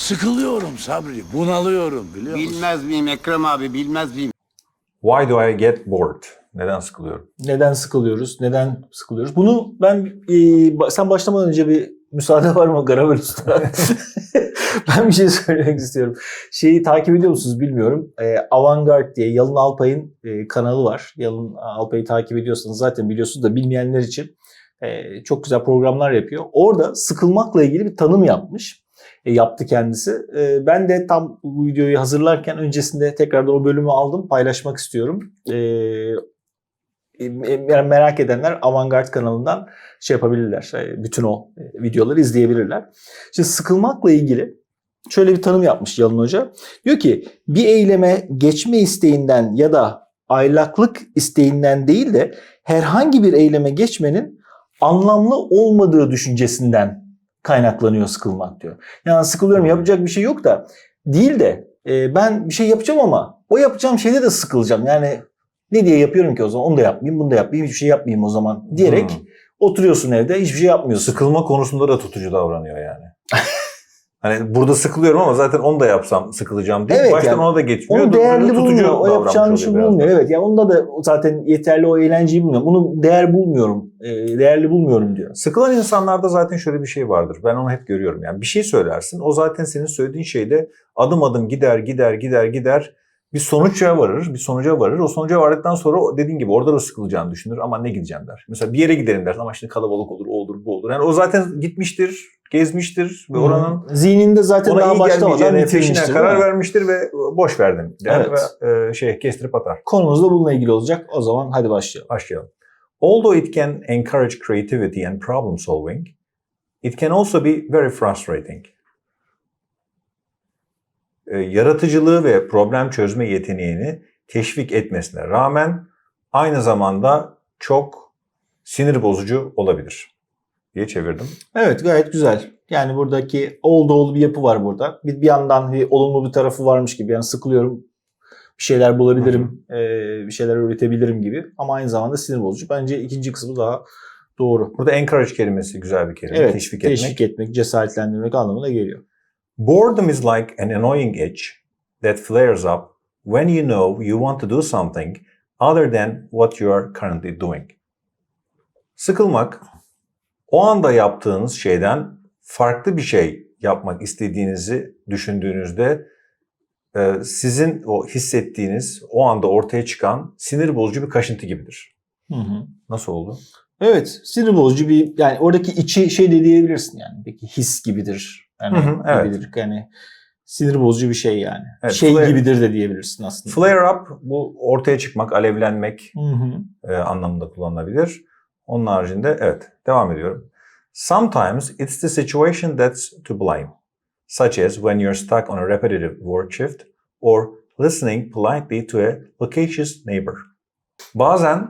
Sıkılıyorum Sabri, bunalıyorum biliyor musun? Bilmez miyim Ekrem abi bilmez miyim? Why do I get bored? Neden sıkılıyorum? Neden sıkılıyoruz? Neden sıkılıyoruz? Bunu ben e, sen başlamadan önce bir müsaade var mı Garavel Usta? ben bir şey söylemek istiyorum. Şeyi takip ediyor musunuz bilmiyorum. E, Avantgarde diye Yalın Alpay'ın e, kanalı var. Yalın Alpay'ı takip ediyorsanız zaten biliyorsunuz da bilmeyenler için e, çok güzel programlar yapıyor. Orada sıkılmakla ilgili bir tanım yapmış. E, yaptı kendisi. E, ben de tam bu videoyu hazırlarken öncesinde tekrardan o bölümü aldım. Paylaşmak istiyorum. E, merak edenler Avantgarde kanalından şey yapabilirler. Bütün o videoları izleyebilirler. Şimdi sıkılmakla ilgili şöyle bir tanım yapmış Yalın Hoca. Diyor ki bir eyleme geçme isteğinden ya da aylaklık isteğinden değil de herhangi bir eyleme geçmenin anlamlı olmadığı düşüncesinden kaynaklanıyor sıkılmak diyor. Yani sıkılıyorum yapacak bir şey yok da değil de e, ben bir şey yapacağım ama o yapacağım şeyde de sıkılacağım. Yani ne diye yapıyorum ki o zaman onu da yapmayayım bunu da yapmayayım hiçbir şey yapmayayım o zaman diyerek Hmm. oturuyorsun evde hiçbir şey yapmıyorsun. Sıkılma konusunda da tutucu davranıyor yani. hani burada sıkılıyorum ama zaten onu da yapsam sıkılacağım diye. Evet, Baştan yani ona da geçmiyor. Onu değerli bulmuyor. O yapacağın işi biraz bulmuyor. da. Evet yani onda da zaten yeterli o eğlenceyi bulmuyor. Bunu değer bulmuyorum. e, değerli bulmuyorum diyor. Sıkılan insanlarda zaten şöyle bir şey vardır. Ben onu hep görüyorum. Yani bir şey söylersin. O zaten senin söylediğin şeyde adım adım gider gider gider gider bir sonuca varır. Bir sonuca varır. O sonuca vardıktan sonra dediğin gibi orada da sıkılacağını düşünür. Ama ne gideceğim der. Mesela bir yere gidelim dersin ama şimdi kalabalık olur, bu olur. Yani o zaten gitmiştir, gezmiştir ve oranın zihninde zaten daha başlamadan bitirmiştir. karar vermiştir ve boş verdim der Evet. ve e, şey kestirip atar. Konumuz da bununla ilgili olacak. O zaman hadi başlayalım. Başlayalım. Although it can encourage creativity and problem solving, it can also be very frustrating. Ee, yaratıcılığı ve problem çözme yeteneğini teşvik etmesine rağmen aynı zamanda çok sinir bozucu olabilir diye çevirdim. Evet gayet güzel. Yani buradaki oldu oldu bir yapı var burada. Bir, bir yandan bir olumlu bir tarafı varmış gibi. Yani sıkılıyorum bir şeyler bulabilirim, e, bir şeyler üretebilirim gibi. Ama aynı zamanda sinir bozucu. Bence ikinci kısmı daha doğru. Burada encourage kelimesi güzel bir kelime. Evet, teşvik teşvik, etmek. etmek, cesaretlendirmek anlamına geliyor. Boredom is like an annoying itch that flares up when you know you want to do something other than what you are currently doing. Sıkılmak, o anda yaptığınız şeyden farklı bir şey yapmak istediğinizi düşündüğünüzde e, sizin o hissettiğiniz, o anda ortaya çıkan sinir bozucu bir kaşıntı gibidir. Hı hı. Nasıl oldu? Evet, sinir bozucu bir yani oradaki içi şey de diyebilirsin yani. Peki his gibidir. Yani Hı hı, evet. gibidir. Yani sinir bozucu bir şey yani. Evet, şey flare- gibidir de diyebilirsin aslında. Flare up, bu ortaya çıkmak, alevlenmek, Hı hı. e, anlamında kullanılabilir. Onun haricinde evet devam ediyorum. Sometimes it's the situation that's to blame. Such as when you're stuck on a repetitive work shift or listening politely to a loquacious neighbor. Bazen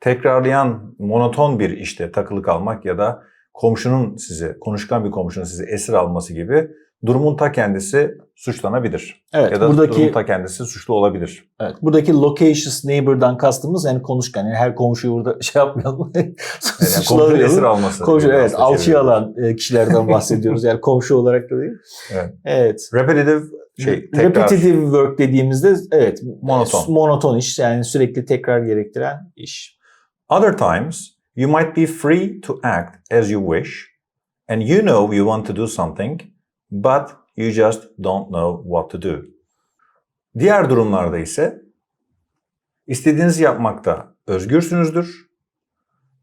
tekrarlayan monoton bir işte takılı kalmak ya da komşunun sizi, konuşkan bir komşunun sizi esir alması gibi durumun ta kendisi suçlanabilir. Evet, ya da buradaki durumun ta kendisi suçlu olabilir. evet, buradaki loquacious neighbor'dan kastımız yani konuşkan. Yani her komşuyu burada şey yapmayalım. Yani Suçlamayalım. esir alması. Komşu, evet, alçıya alan e, kişilerden bahsediyoruz. Yani komşu olarak da değil. Evet. Evet. Repetitive şey tekrar. Repetitive work dediğimizde evet Monoton. monoton iş yani sürekli tekrar gerektiren iş. Other times you might be free to act as you wish and you know you want to do something but you just don't know what to do. Diğer durumlarda ise istediğinizi yapmakta özgürsünüzdür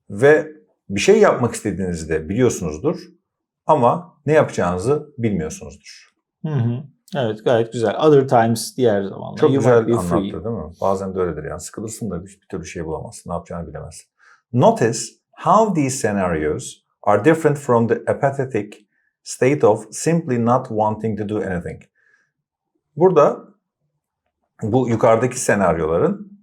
ve bir şey yapmak istediğinizi de biliyorsunuzdur ama ne yapacağınızı bilmiyorsunuzdur. Hı hı. Evet gayet güzel. Other times diğer zamanlar. Çok You güzel be free. anlattı değil mi? Bazen de öyledir yani sıkılırsın da bir, bir türlü şey bulamazsın. Ne yapacağını bilemezsin. Notice how these scenarios are different from the apathetic state of simply not wanting to do anything. Burada bu yukarıdaki senaryoların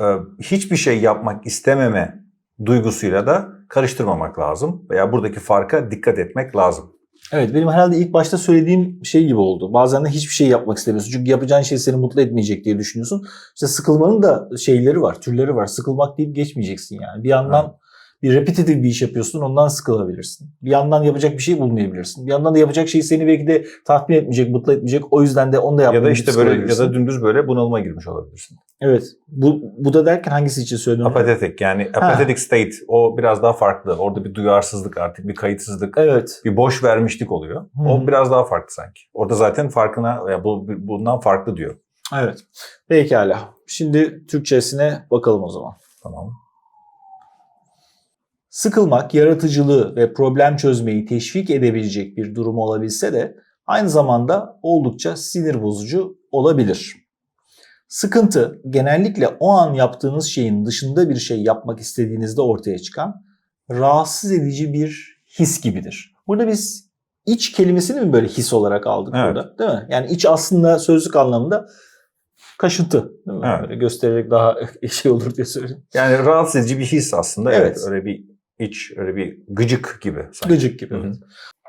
e, hiçbir şey yapmak istememe duygusuyla da karıştırmamak lazım. Veya buradaki farka dikkat etmek lazım. Evet benim herhalde ilk başta söylediğim şey gibi oldu. Bazen de hiçbir şey yapmak istemiyorsun. Çünkü yapacağın şey seni mutlu etmeyecek diye düşünüyorsun. İşte sıkılmanın da şeyleri var, türleri var. Sıkılmak deyip geçmeyeceksin yani. Bir yandan bir repetitif bir iş yapıyorsun ondan sıkılabilirsin. Bir yandan yapacak bir şey bulmayabilirsin. Bir yandan da yapacak şey seni belki de tatmin etmeyecek, mutlu etmeyecek. O yüzden de onu da Ya yapmayı da işte böyle ya da dümdüz böyle bunalıma girmiş olabilirsin. Evet. Bu, bu da derken hangisi için söyledin? Apathetik yani apathetic state o biraz daha farklı. Orada bir duyarsızlık artık bir kayıtsızlık. Evet. Bir boş vermişlik oluyor. Hı O biraz daha farklı sanki. Orada zaten farkına ya bu bundan farklı diyor. Evet. Pekala. Şimdi Türkçesine bakalım o zaman. Tamam. Sıkılmak, yaratıcılığı ve problem çözmeyi teşvik edebilecek bir durum olabilse de aynı zamanda oldukça sinir bozucu olabilir. Sıkıntı genellikle o an yaptığınız şeyin dışında bir şey yapmak istediğinizde ortaya çıkan rahatsız edici bir his gibidir. Burada biz iç kelimesini mi böyle his olarak aldık Evet. burada değil mi? Yani iç aslında sözlük anlamında kaşıntı değil mi? Evet. Böyle göstererek daha şey olur diye söyleyeyim. Yani rahatsız edici bir his aslında. Evet. Evet. öyle bir iç, öyle bir gıcık gibi sanki. Gıcık gibi. Hı hı. evet.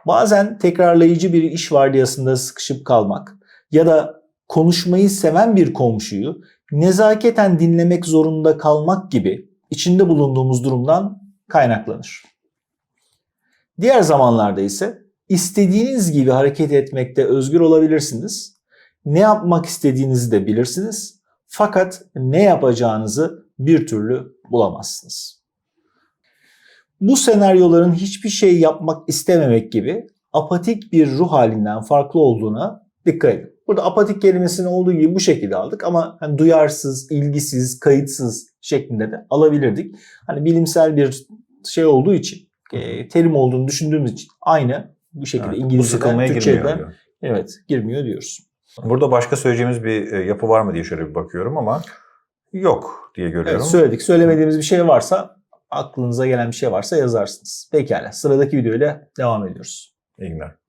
Bazen tekrarlayıcı bir iş vardiyasında sıkışıp kalmak ya da konuşmayı seven bir komşuyu nezaketen dinlemek zorunda kalmak gibi içinde bulunduğumuz durumdan kaynaklanır. Diğer zamanlarda ise istediğiniz gibi hareket etmekte özgür olabilirsiniz. Ne yapmak istediğinizi de bilirsiniz. Fakat ne yapacağınızı bir türlü bulamazsınız. Bu senaryoların hiçbir şey yapmak istememek gibi apatik bir ruh halinden farklı olduğuna dikkat edin. Burada apatik kelimesini olduğu gibi bu şekilde aldık ama hani duyarsız, ilgisiz, kayıtsız şeklinde de alabilirdik. Hani bilimsel bir şey olduğu için, e, terim olduğunu düşündüğümüz için aynı bu şekilde Evet, İngilizceden, girmiyor. Türkçeden diyor. evet girmiyor diyoruz. Burada başka söyleyeceğimiz bir e, yapı var mı diye şöyle bir bakıyorum ama yok diye görüyorum. Evet söyledik. Söylemediğimiz bir şey varsa aklınıza gelen bir şey varsa yazarsınız. Pekala sıradaki videoyla devam ediyoruz. İyi günler.